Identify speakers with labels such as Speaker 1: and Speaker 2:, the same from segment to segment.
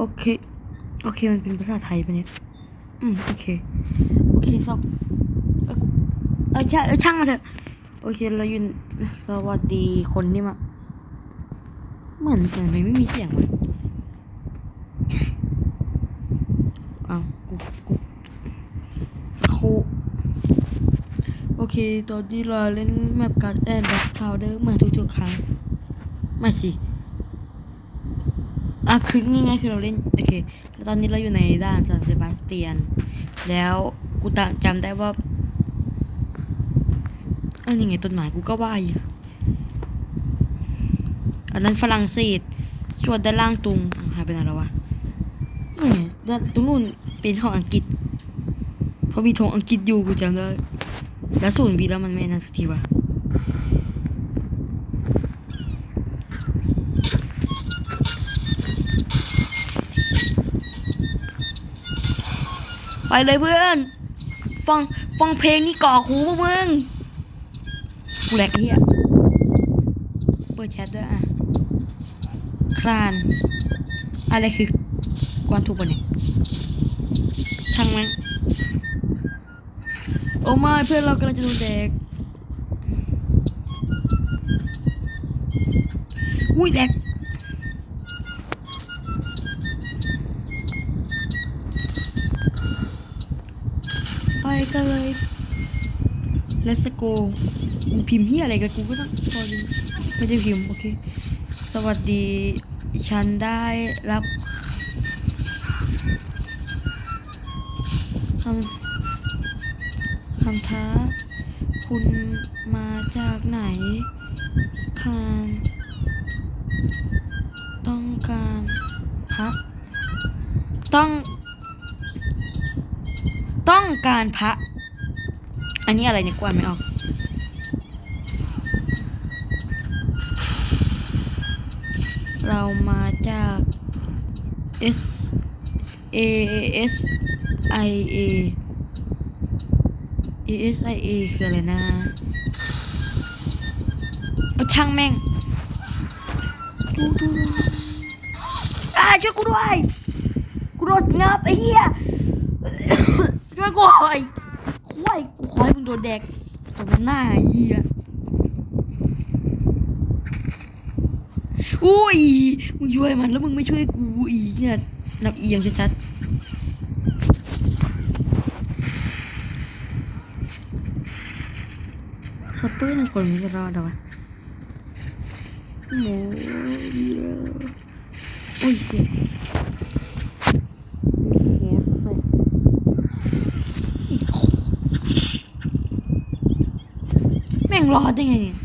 Speaker 1: โอเค โอเค มันเป็นภาษาไทยปะเนี่ย อืม โอเค โอเคสอบเออเออช่างเออช่างมาเถอะ โอเค เรายู่สวัสดีคนที่มา เหมือนเหมือนไม่มีเสียงวะอ้าวกูกูครูโอเค ตอนนี้เราเล่นแมปการ์ดแอนด์บ็คคลาวเดอร์มือนทุกๆครั้ง ไม่สิ อะคือง่ายๆคือเราเล่นโอเคแล้วตอนนี้เราอยู่ในด้านซานเซบาสเตียน แล้วกูจำได้ว่าอันนี้ไงต้นไม้กูก็ว่ายอันนั้นฝรั่งเศสส่วนด้านล่างตรงหายไปไหนแล้ววะนี่ด้านตรงนู้นเป็นของอังกฤษ เพราะมีธงอังกฤษอยู่กูจำได้แล้วศูนย์บีแล้วมันไม่นั่นสักทีวะ ไปเลยเพื่อน ฟังฟังเพลงนี่ก่อหูพวกมึงกูแหลกเฮียเปิดแชทด้วยอะคลาน อะไรคือกวนถูกปะเนี่ยช่างมันโอ้ไม่เพื่อนเรากำลังจะโดนแดกอุ้ยแหลก Let's go พิมพ์เฮียอะไรกับกูก็ต้องพอดีไม่ได้พิมพ์โอเค สวัสดี ฉันได้รับคำคำท้า คุณมาจากไหนคลานต้องการพัก ต้อง ต้องการพระ อันนี้อะไรเนี่ยกวนไม่ออกเรามาจาก S A S I A A S I A คืออะไรนะเอาช่างแม่งดูดูดูอ่าช่วยกูด้วย กูโดนงับไอ้เหี้ยช่วยกูหน่อยควย กูขอให้มึงโดนแดกสมหน้าไอ้เหี้ยอุ้ยมึงช่วยมันแล้วมึงไม่ช่วยกูอีเนี่ยนับเอียงชัดๆสเปอร์หนึ่งคนมันจะรอดเหรอวะโมเดียวโอ้ยเจ็บมีเฮฟเฟก แม่งรอดได้ไงเนี่ย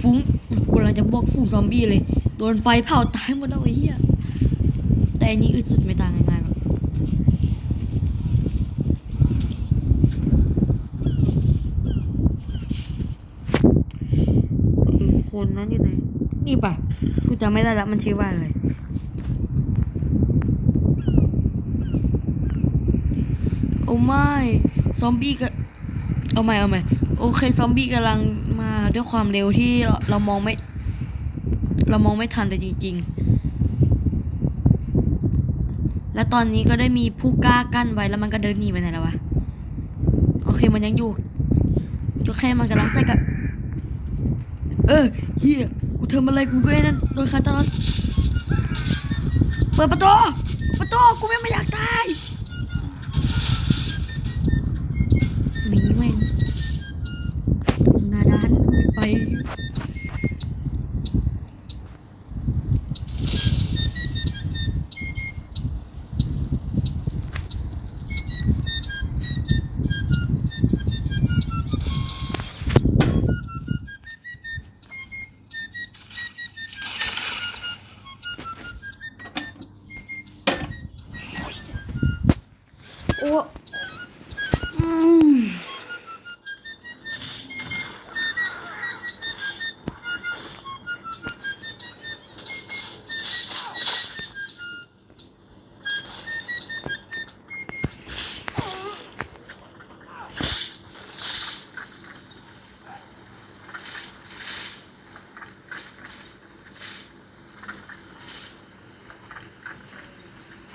Speaker 1: ฟุ้งกูกำลังจะบอกฟุ้งซอมบี้เลย โดนไฟเผาตายหมดแล้วไอ้เหี้ยแต่อันนี้อึดสุดไม่ต่างง่ายๆหรอกเออ คนนั้นอยู่ไหน นี่ปะกูจำไม่ได้ล้วมันชื่อว่าอะไรโอ้ไม่ซอมบี้ก็เอาใหม่เอาใหม่โอเคซอมบี้กำลังมาด้วยความเร็วที่เราเรามองไม่ เรามองไม่ทันแต่จริง ๆ และตอนนี้ก็ได้มีผู้กล้ากั้นไว้แล้วมันก็เดินหนีไปไหนแล้ววะ โอเคมันยังอยู่ก็แค่มันกำลังใส่กับ เออเฮียกูทำอะไรกูก็ไอ้นั่นโดนคาตาลอนเปิดประตูประตูกูไม่มาอยากตาย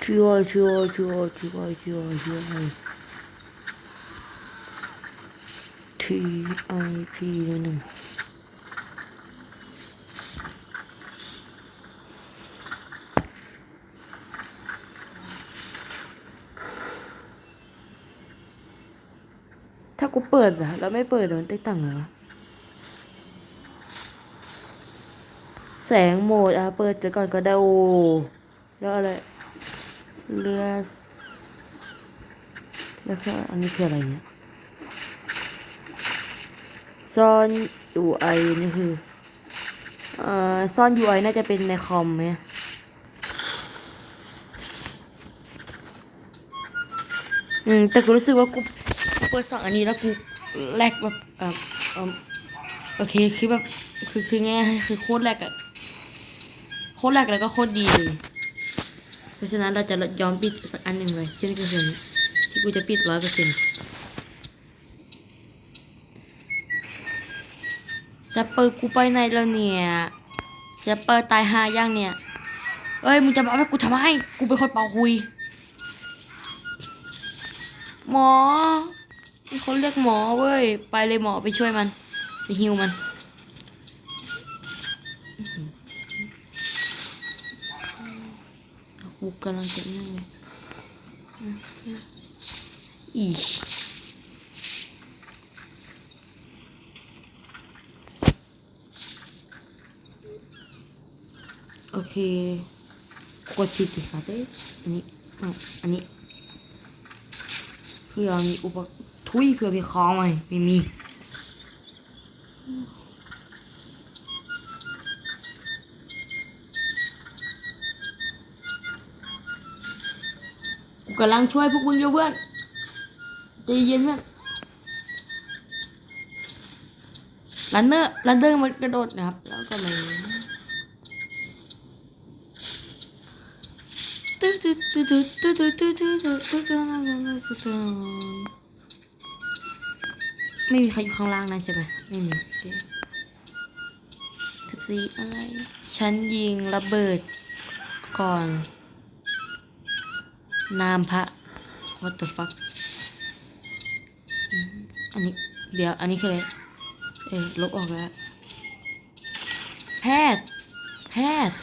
Speaker 1: ช่วยช่วยช่วยช่วยช่วยช่วย T I P หนึ่งถ้ากูเปิดอะแล้วไม่เปิดมันติ๊กตังเหรอแสงโหมดอะเปิดไปก่อนก็ได้โอ้แล้วอะไร เรือแล้วก็อันนี้คืออะไรเนี่ยซ่อน UI นี่คือเอ่อซ่อน UI น่าจะเป็นในคอมไหมอืมแต่กูรู้สึกว่ากูเปิดสองอันนี้แล้วกูแลกแบบเอ่อโอเคคือแบบคือคือง่ายคือโคตรแลกอะโคตรแลกแล้วก็โคตรดีเลย ราะฉะนั้นเราจะยอมปิดสักอันหนึ่งเลยเช่นคือเช่นที่กูจะปิดร้อยเปอร์เซ็นต์จะเปิดกูไปไหนแล้วเนี่ยจะเปิดตายหาย่างเนี่ยเอ้ยมึงจะมาให้กูทำไมกูเป็นคนเป่าคุย หมอมีคนเรียกหมอเว้ย ไปเลยหมอไปช่วยมัน ไปฮิวมัน กูกำลังจะนั่งเลยอีโอเคกดผิดสิครับเอ้อันนี้ไม่อันนี้เพื่อมีอุปกรณ์ทุยเพื่อมีคอไหมไม่มี กำลังช่วยพวกมึงอยู่เพื่อนใจเย็นเพื่อนลันเนอร์ลันเนอร์มันกระโดดนะครับ แล้วก็เลยตึ๊ดตึ๊ดตึ๊ดตึ๊ดตึ๊ดตึ๊ดตึ๊ดตึ๊ดตึ๊ดตึ๊ดตึ๊ดตึ๊ดไม่มีใครอยู่ข้างล่างนะใช่ไหมไม่มีเคสิบสี่อะไร ฉันยิงระเบิดก่อน นามพระ what the fuck อันนี้เดี๋ยวอันนี้คืออะไรเออลบออกแล้ว แพทย์ แพทย์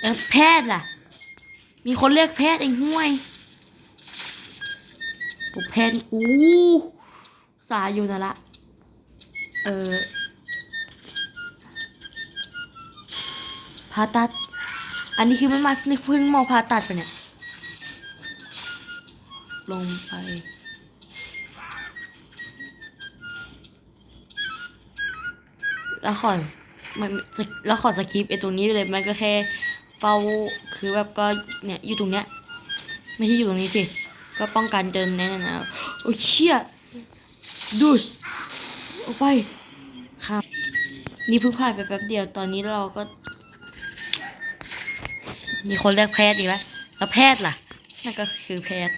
Speaker 1: เออแพทย์ล่ะ มีคนเรียกแพทย์เองห่วยผมแพทย์อู้สายอยู่นะละ เออผ่าตัด อันนี้คือมันมาเพิ่งมองผ่าตัดไปเนี่ย ลงไป แล้วขอมันแล้วขอสคริปต์ไอ้ตรงนี้เลยมันก็แค่เฝ้าคือแบบก็เนี่ยอยู่ตรงเนี้ยไม่ใช่อยู่ตรงนี้สิ ก็ป้องกันเดินแน่นะโอ้ยเชี่ยดูสออกไปครับนี่เพิ่งผ่านไปแป๊บเดียวตอนนี้เราก็ มีคนเรียกแพทย์อีกแล้วแล้วแพทย์ล่ะนั่นก็คือแพทย์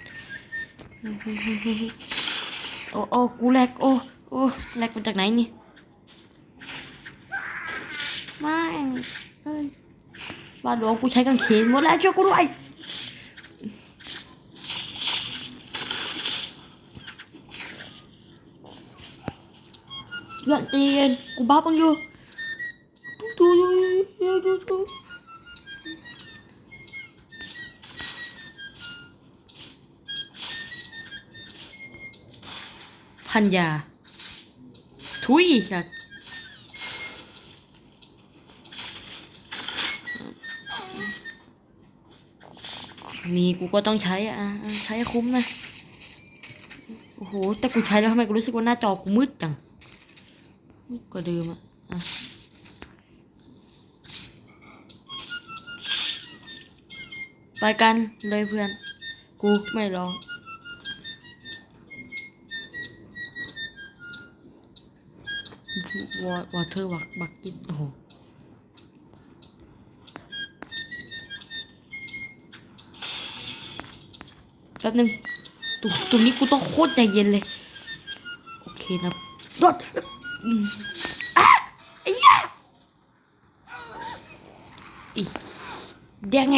Speaker 1: โอ้โอ้กูแลกโอ้โอ้แลกมาจากไหนนี่ไม่เอ้ยบ้านหลวงกูใช้กางเขนหมดแล้วช่วยกูด้วยเพื่อนใจเย็นกูบ้าปังอยู่ พันยา ทุยค่ะมีกูก็ต้องใช้อะใช้คุ้มนะ โอ้โห แต่กูใช้แล้วทำไมกูรู้สึกว่าหน้าจอกูมืดจังมืดกว่าเดิมอะไปกันเลยเพื่อน กูไม่รอ วอเทอร์วักบักกิตโอ้โหแป๊บนึงตรงตรงนี้กูต้องโคตรใจเย็นเลย โอเคนะโดดอืมอะไอ้เหี้ยอีแดงไง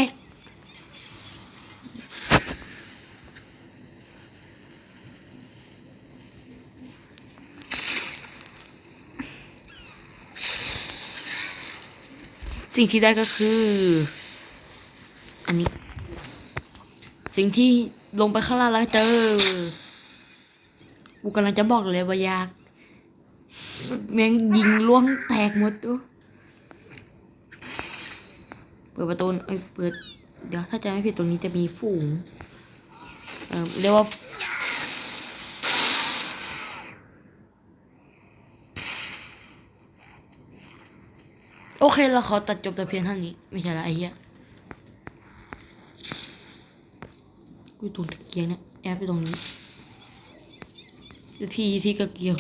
Speaker 1: สิ่งที่ได้ก็คือ อันนี้ สิ่งที่ลงไปข้างล่างแล้วเจอกูกำลังจะบอกเลยว่ายากแม่งยิงล่วงแตกหมดตัวเปิดประตูเอ้ยเปิด เดี๋ยวถ้าจะไม่ผิดตรงนี้จะมีฝูง เออเรียกว่า โอเคเราขอตัดจบแต่เพียงเท่านี้ ไม่ใช่ละไอ้เหี้ยกูตรงตะเกียงเนี่ยแอบไปตรงนี้พี่ที่กระเกียว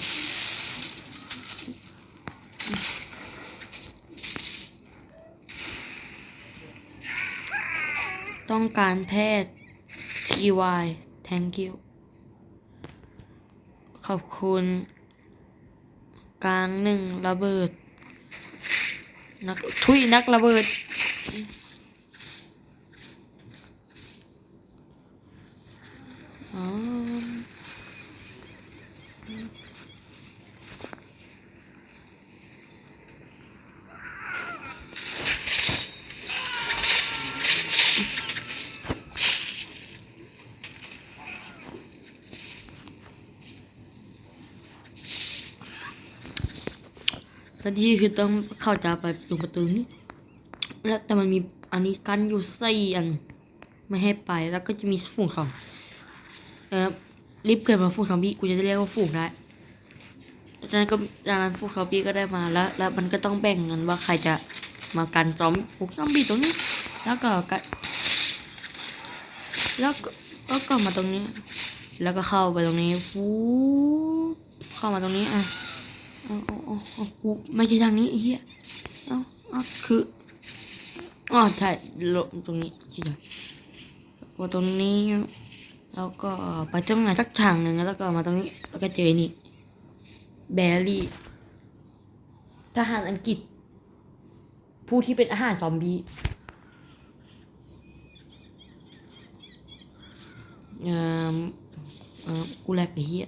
Speaker 1: ต้องการแพทย์ TY thank you ขอบคุณ กลางหนึ่งระเบิด นักทุยนักระเบิด ทันทีคือต้องเข้าจะไปตรงประตูนี้แล้วแต่มันมีอันนี้กันอยู่สี่อันไม่ให้ไปแล้วก็จะมีฝูงของเออรีบเกิดมาฝูงซอมบี้กูจะเรียกว่าฝูงได้จากนั้นก็จากนั้นฝูงซอมบี้ก็ได้มาแล้ว แล้วมันก็ต้องแบ่งกันว่าใครจะมากันซอมฝูงซอมบี้ตรงนี้ แล้วก็กันแล้วก็ก็กลับมาตรงนี้ แล้วก็เข้าไปตรงนี้ฟูเข้ามาตรงนี้อะ เอาเอาเอาเอาไม่ใช่ทางนี้ไอ้เหี้ยเอาเอาคืออ๋อใช่ลงตรงนี้ใช่ไหมมาตรงนี้แล้วก็ไปตรงไหนสักทางหนึ่งแล้วก็มาตรงนี้แล้วก็เจอนี่แบรี่ทหารอังกฤษ ผู้ที่เป็นอาหารซอมบี้เอ่อเอ่อกูแลกไอ้เหี้ย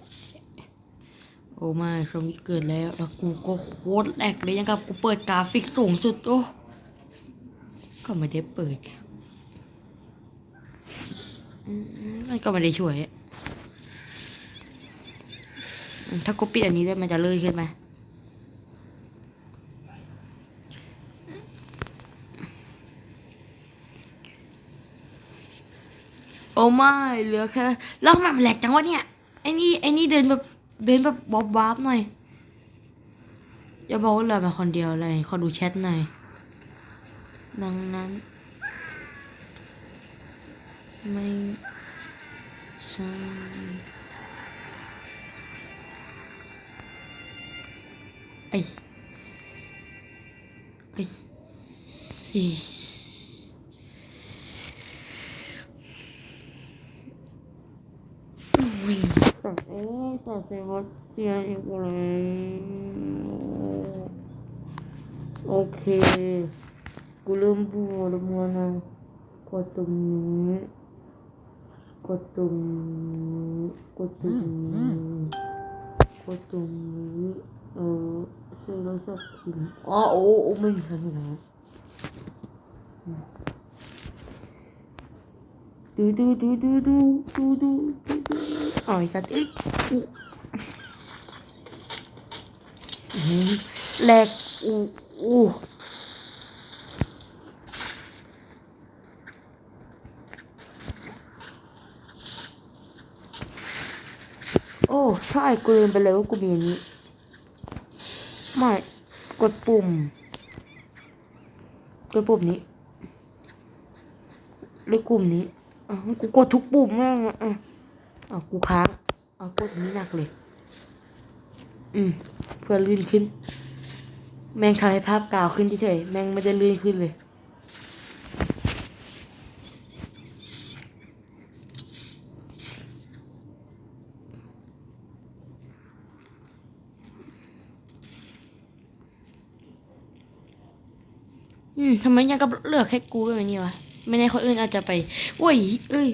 Speaker 1: โอ้ไม่เครื่องนี้เกิดแล้วแล้วกูก็โคตรแหลกเลยยังกับกูเปิดกราฟิกสูงสุดโอ้ก็ไม่ได้เปิดอืมมันก็ไม่ได้ช่วย ถ้ากูปิดอันนี้ด้วมันจะเลื่อนขึ้นไหมโอ้ไม่เหลือแค่แล้วทำไมมันแหลกจังวะเนี่ยไอ้นี่ไอ้นี่เดินแบบ เดินแบบวอบวาบหน่อย อย่าบอกว่าเหลือมาคนเดียวเลย ขอดูแชทหน่อย ดังนั้น ไม่ใช่ไอ้ไอ้สี่โอ้ยสั ตว์เอ้ยสัตว์เซบาสเตียนอีกแล้วโอเค กูเริ่มปวดมัวนะกดตรงนี้กดตรงนี้กดตรงนี้กดตรงนี้เออใช่แล้วสักทีอ๋อโอ้โอ้ไม่มีใครเห็นนะดูดูดูดูดูดูดูดู อ๋อไอ้สัตว์อ้ยอู้อื้อหือแหลกอู้อู้โอ้ใช่กูลืมไปเลยว่ากูมีอันนี้ไม่กดปุ่มกดปุ่มนี้หรือกลุ่มนี้อะกูกดทุกปุ่มแม่งอะ อะอะกูค้างอะกดนนี้หนักเลย อืม เพื่อลื่นขึ้น แม่งทำให้ภาพกาวขึ้นเฉยแม่งไม่ได้ลื่นขึ้นเลย อืมทำไมยังกับเลือกแค่กูแบบนี้วะ ไม่ได้คนอื่นอาจจะไปโอ้ย เอ้ย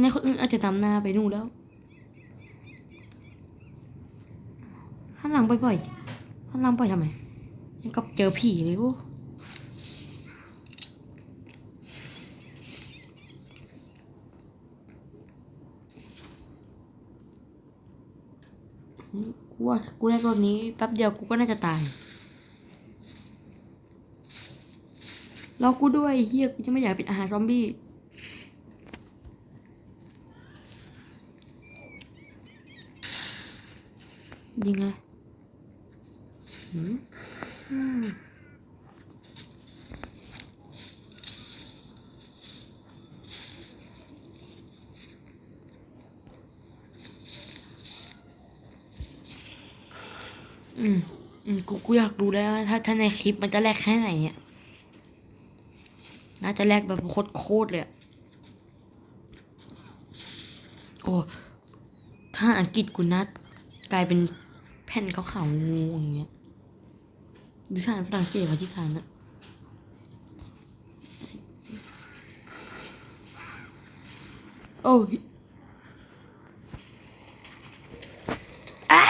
Speaker 1: ในคนอื่นอาจจะนำหน้าไปนู่นแล้วหันหลังบ่อยๆหันหลังบ่อยทำไมยังกับเจอผีเลยกูกูว่ากูได้ตัวนี้แป๊บเดียวกูก็น่าจะตายรอกูด้วยเฮียกูจะไม่อยากเป็นอาหารซอมบี้ ยิงเลยหืมอืมอืม อืม กู กูอยากดูแล้วาถ้า ถ้าในคลิปมันจะแลกแค่ไหนเนี่ย น่าจะแลกแบบโคตรโคตรเลยอะโอ้ ถ้าอังกฤษกูนัดกลายเป็น แผ่นขาวๆงูอย่างเงี้ยหรือถ้าอ่านฝรั่งเศสมาที่ทานนะโอ้ยอ้า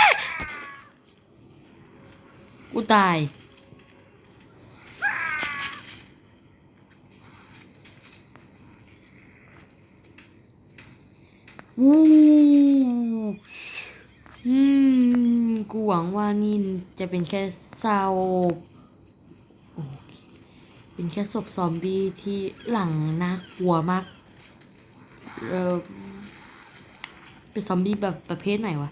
Speaker 1: กูตาย วู้อืม กูหวั งว่านี่จะเป็นแค่เศร้าเเป็นแค่ศพซอมบี้ที่หลังน่ากลัวมากเออเป็นซอมบี้แบบประเภทไหนวะ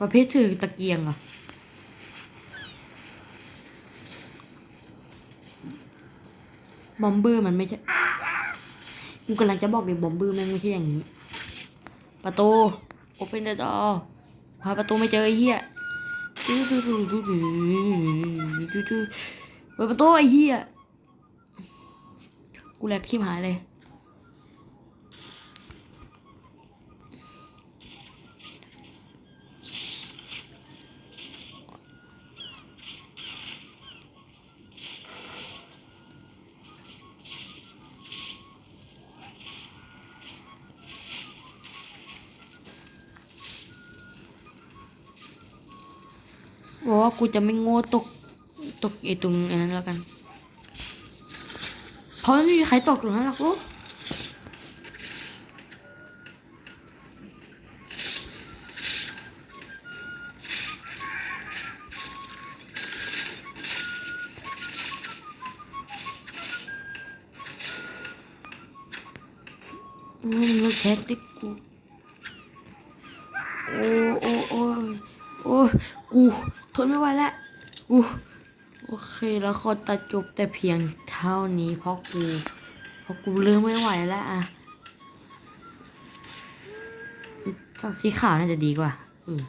Speaker 1: ประเภทถือตะเกียงเหรอะบอมเบอร์มันไม่ใช่ กูกำลังจะบอกเลยบอมเบอร์ม่งไม่ใช่อย่างนี้ ประตู open the door หาประตูไม่เจอไอ้เหี้ยดูดูดูดูดูดูดูเปิดประตูไอ้เหี้ยกูแหลกชิบหายเลย กว่ากูจะไม่โง่ตกตกไอตรงนั้นแล้วกันเพราะไม่มีใครตกตรงนั้นหรอกลูกอืมลูกแคทติกู ไม่ไหวแล้วกูโอเคแล้วขอตัดจบแต่เพียงเท่านี้เพราะกูเพราะกูเริ่มไม่ไหวแล้วอะจากสีขาวน่าจะดีกว่า อืม